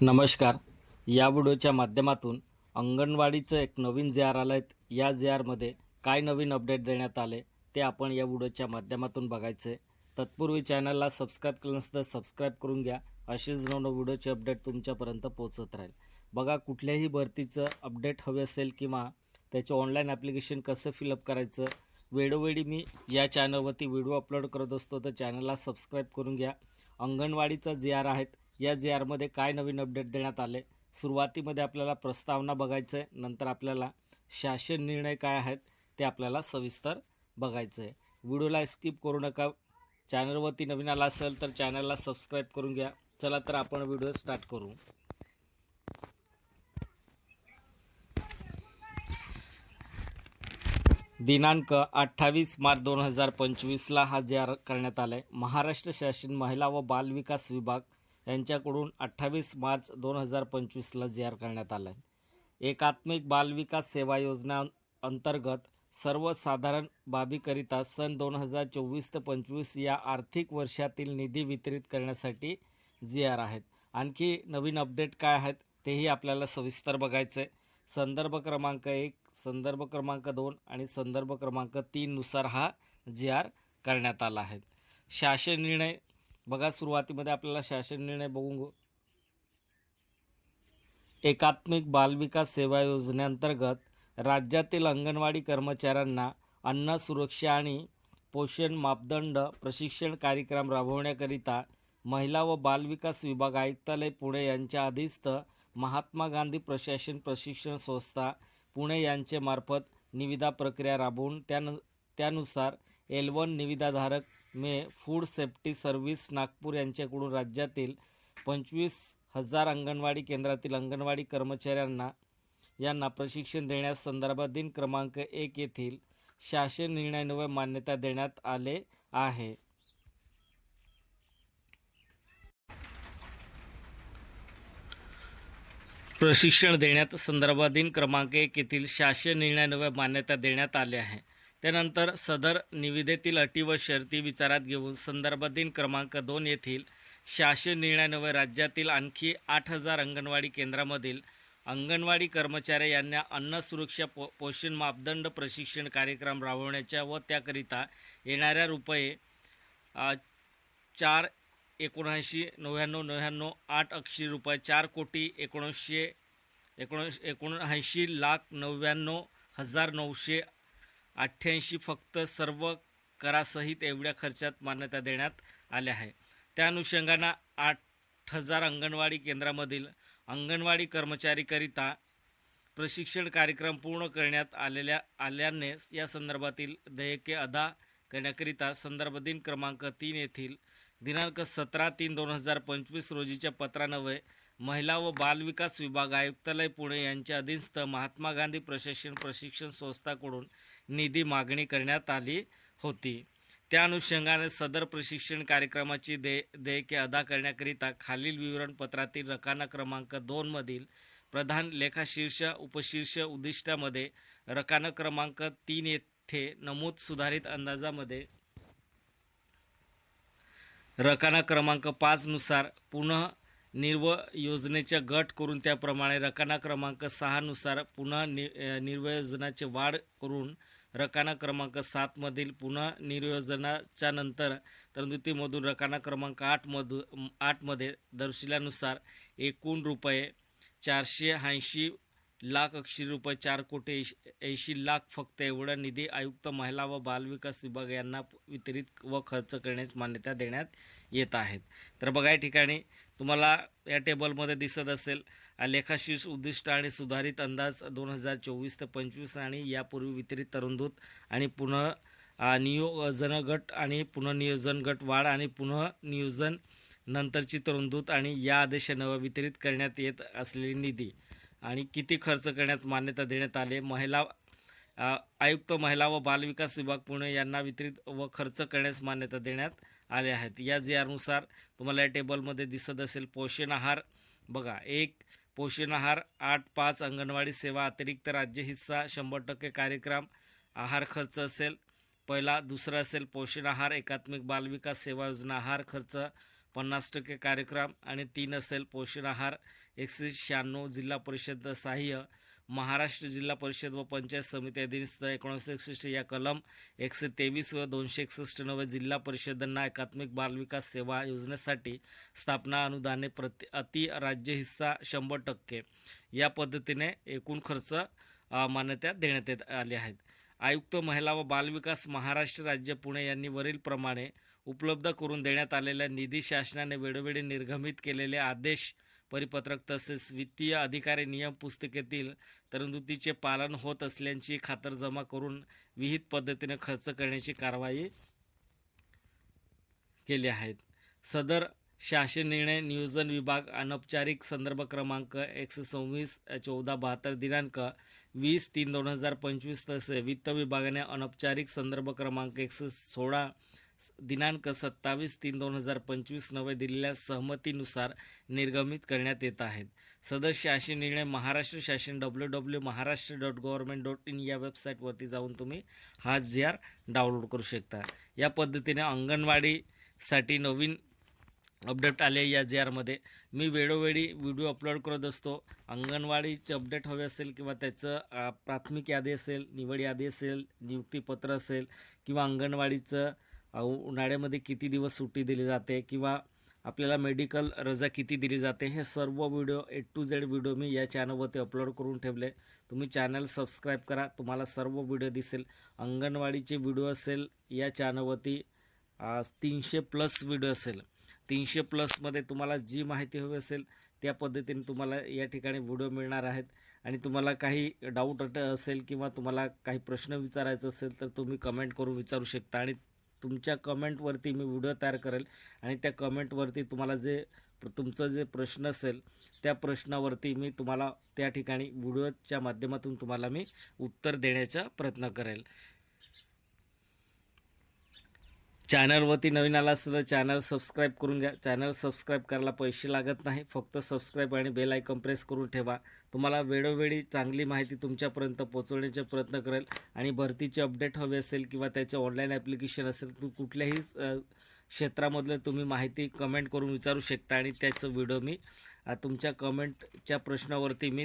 नमस्कार. या व्हिडिओच्या माध्यमातून अंगणवाडीचं एक नवीन जे आर आलं आहे या जे आरमध्ये काय नवीन अपडेट देण्यात आले ते आपण या व्हिडिओच्या माध्यमातून बघायचं आहे तत्पूर्वी चॅनलला सबस्क्राईब केलं नसतं सबस्क्राईब करून घ्या. असेच नवनव व्हिडिओचे अपडेट तुमच्यापर्यंत पोहोचत राहील. बघा कुठल्याही भरतीचं अपडेट हवे असेल किंवा त्याचे ऑनलाईन ॲप्लिकेशन कसं फिलअप करायचं वेळोवेळी मी या चॅनलवरती व्हिडिओ अपलोड करत असतो तर चॅनलला सबस्क्राईब करून घ्या. अंगणवाडीचा जे आर आहेत या जे आरमध्ये काय नवीन अपडेट देण्यात आले? सुरुवातीमध्ये आपल्याला प्रस्तावना बघायचं आहे नंतर आपल्याला शासन निर्णय काय आहेत ते आपल्याला सविस्तर बघायचं आहे व्हिडिओला स्किप करू नका. चॅनलवरती नवीन आला असेल तर चॅनलला सबस्क्राईब करून घ्या. चला तर आपण व्हिडिओ स्टार्ट करू. दिनांक अठ्ठावीस मार्च दोन हजार पंचवीसला हा जाहीर करण्यात आला आहे महाराष्ट्र शासन महिला व बालविकास विभाग यांच्याकडून अठ्ठावीस मार्च दोन हजार पंचवीसला जाहीर करण्यात आला आहे एकात्मिक बालविकास सेवा योजना अंतर्गत सर्वसाधारण बाबीकरिता सन दोन हजार चोवीस ते पंचवीस या आर्थिक वर्षातील निधी वितरित करण्यासाठी जी आर आहेत. आणखी नवीन अपडेट काय आहेत तेही आपल्याला सविस्तर बघायचं आहे संदर्भ क्रमांक एक संदर्भ क्रमांक दोन आणि संदर्भ क्रमांक तीननुसार हा जी आर करण्यात आला आहे. शासन निर्णय बघा सुरुवातीमध्ये आपल्याला शासन निर्णय बघून घेऊ. एकात्मिक बालविकास सेवा योजनेअंतर्गत राज्यातील अंगणवाडी कर्मचाऱ्यांना अन्न सुरक्षा आणि पोषण मापदंड प्रशिक्षण कार्यक्रम राबवण्याकरिता महिला व बालविकास विभाग आयुक्तालय पुणे यांच्या अधीस्त महात्मा गांधी प्रशासन प्रशिक्षण संस्था पुणे यांचे मार्फत निविदा प्रक्रिया राबवून त्यान त्यानुसार एल वन निविदाधारक मे फूड सेफ्टी सर्व्हिस नागपूर यांच्याकडून राज्यातील पंचवीस हजार अंगणवाडी केंद्रातील अंगणवाडी कर्मचाऱ्यांना यांना प्रशिक्षण देण्यास संदर्भात दिन क्रमांक एक येथील शासन निर्णयान्वये मान्यता देण्यात आले आहे. प्रशिक्षण देण्यात संदर्भात दिन क्रमांक एक येथील शासन निर्णयान्वये मान्यता देण्यात आली आहे. त्यानंतर सदर निविदेतील अटी व शर्ती विचारात घेऊन संदर्भात दिन क्रमांक दोन येथील शासन निन्याण्णव राज्यातील आणखी आठ हजार अंगणवाडी केंद्रामधील अंगणवाडी कर्मचारी यांना अन्न सुरक्षा पो पोषण मापदंड प्रशिक्षण कार्यक्रम राबवण्याच्या व त्याकरिता येणाऱ्या रुपये चार एकोणऐंशी नव्याण्णव नव्याण्णव आठ अक्षी रुपये चार कोटी एकोणीसशे एकोणीस एकोणऐंशी लाख नव्याण्णव हजार नऊशे अठ्ठ्याऐंशी फक्त सर्व करासहित एवढ्या खर्चात मान्यता देण्यात आल्या आहे. त्या अनुषंगानं आठ हजार अंगणवाडी केंद्रामधील अंगणवाडी कर्मचारीकरिता प्रशिक्षण कार्यक्रम पूर्ण करण्यात आलेल्या आल्याने या संदर्भातील देयके अदा करण्याकरिता संदर्भ दिन क्रमांक तीन येथील दिनांक सतरा तीन दोन हजार पंचवीस रोजीच्या पत्रान्वये महिला व बालविकास विभाग आयुक्तालय पुणे यांच्या अधीनस्थ महात्मा गांधी प्रशासन प्रशिक्षण संस्थाकडून निधी मागणी करण्यात आली होती. त्या अनुषंगाने सदर प्रशिक्षण कार्यक्रमाची दे देयके अदा करण्याकरिता खालील विवरणपत्रातील रकाना क्रमांक दोनमधील प्रधान लेखाशीर्ष उपशीर्ष उद्दिष्टामध्ये रकाना क्रमांक तीन येथे नमूद सुधारित अंदाजामध्ये रकाना क्रमांक पाचनुसार पुनः निर्व योजनेच्या गट करून त्याप्रमाणे रकाना क्रमांक सहानुसार पुन्हा नि निर्वयोजनाची वाढ करून रकाना क्रमांक सातमधील पुन्हा निर्योजनाच्या नंतर तरतुदीमधून रकाना क्रमांक आठमधू आठमध्ये दर्शिल्यानुसार एकूण रुपये चारशे ऐंशी लाख अक्षी रुपये चार कोटी ऐंशी ऐंशी लाख फक्त एवढा निधी आयुक्त महिला व बालविकास विभाग यांना वितरित व खर्च करण्यास मान्यता देण्यात येत आहेत तर बघा या ठिकाणी तुम्हाला या टेबलमध्ये दिसत असेल. लेखाशीर्ष उद्दिष्ट आणि सुधारित अंदाज दोन हजार चोवीस ते पंचवीस आणि यापूर्वी वितरित तरुणदूत आणि पुनः नियोजनगट नियोजन गट आणि पुनर्नियोजन गट वाढ आणि पुन्हा नियोजन नंतरची तरुणदूत आणि या आदेशानं वितरित करण्यात येत असलेली निधी आणि किती खर्च करण्यात मान्यता देण्यात आले. महिला आयुक्त महिला व बालविकास विभाग पुणे यांना वितरित व खर्च करण्यास मान्यता देण्यात आले आहेत. या जी तुम्हाला या टेबलमध्ये दिसत असेल पोषण आहार. बघा एक पोषण आहार आठ पाच अंगणवाडी सेवा अतिरिक्त राज्य हिस्सा शंभर टक्के कार्यक्रम आहार खर्च असेल. पहिला दुसरा असेल पोषण आहार एकात्मिक बालविकास सेवा योजना आहार खर्च पन्नास टक्के कार्यक्रम आणि तीन असेल पोषण आहार. एकशे शहाण्णव जिल्हा परिषद सहाय्य. महाराष्ट्र जिल्हा परिषद व पंचायत समिती अधीनस्थ एकोणीसशे एकसष्ट या कलम एकशे तेवीस व दोनशे एकसष्ट नवे जिल्हा परिषदांना एकात्मिक बालविकास सेवा योजनेसाठी स्थापना अनुदाने प्रति अति राज्य हिस्सा शंभर टक्के. या पद्धतीने एकूण खर्च मान्यता देण्यात येत आले आहेत. आयुक्त महिला व बालविकास महाराष्ट्र राज्य पुणे यांनी वरीलप्रमाणे उपलब्ध करून देण्यात आलेल्या निधी शासनाने वेळोवेळी निर्गमित केलेले आदेश परिपत्रक तसेच वित्तीय अधिकारी नियम पुस्तिकेतील तरतुदीचे पालन होत असल्याची खातरजमा करून विहित पद्धतीने खर्च करण्याची कारवाई केली आहेत सदर शासन निर्णय नियोजन विभाग अनौपचारिक संदर्भ क्रमांक एकशे सव्वीस चौदा बहात्तर दिनांक वीस तीन दोन हजार पंचवीस तसे वित्त विभागाने अनौपचारिक संदर्भ क्रमांक एकशे सोळा दिनांक सत्तावीस तीन दोन हजार पंचवीस नवे दिलेल्या सहमतीनुसार निर्गमित करण्यात येत आहेत. सदस्य असे निर्णय महाराष्ट्र शासन W W Maharashtra dot government dot in या वेबसाईटवरती जाऊन तुम्ही हा जी आर डाउनलोड करू शकता. या पद्धतीने अंगणवाडीसाठी नवीन अपडेट आले या जी आरमध्ये मी वेळोवेळी व्हिडिओ अपलोड करत असतो. अंगणवाडीचे अपडेट हवे असेल किंवा त्याचं प्राथमिक यादी असेल निवड यादी असेल नियुक्तीपत्र असेल किंवा अंगणवाडीचं उन्हाळ्यामध्ये किती दिवस सुट्टी दिली जाते किंवा आपल्याला मेडिकल रजा किती दिली जाते हे सर्व video A to Z video मी या चॅनलवरती अपलोड करून ठेवले. तुम्ही चॅनल सबस्क्राईब करा तुम्हाला सर्व व्हिडिओ दिसेल. अंगणवाडीचे व्हिडिओ असेल या चॅनलवरती तीनशे प्लस व्हिडिओ असेल. तीनशे प्लसमध्ये तुम्हाला जी माहिती हवी असेल त्या पद्धतीने तुम्हाला या ठिकाणी व्हिडिओ मिळणार आहेत. आणि तुम्हाला काही डाऊट असेल किंवा तुम्हाला काही प्रश्न विचारायचा असेल तर तुम्ही कमेंट करून विचारू शकता. आणि तुमच्या कमेंटवरती मी व्हिडिओ तयार करेल. आणि त्या कमेंटवरती तुम्हाला जे तुमचं जे प्रश्न असेल त्या प्रश्नावरती मी तुम्हाला त्या ठिकाणी व्हिडिओच्या माध्यमातून तुम्हाला मी उत्तर देण्याचा प्रयत्न करेल. चॅनलवरती नवीन आला असेल तर चॅनल सबस्क्राईब करून घ्या. चॅनल सबस्क्राईब करायला पैसे लागत नाही. फक्त सबस्क्राईब आणि बेल आयकॉन प्रेस करून ठेवा. तुम्हाला वेळोवेळी चांगली माहिती तुमच्यापर्यंत पोहोचवण्याचे प्रयत्न करेल आणि भरतीचे अपडेट हवे असेल किंवा त्याचे ऑनलाईन ॲप्लिकेशन असेल तू कुठल्याही क्षेत्रामधलं तुम्ही माहिती कमेंट करून विचारू शकता आणि त्याचं व्हिडिओ मी तुमच्या कमेंटच्या प्रश्नावरती मी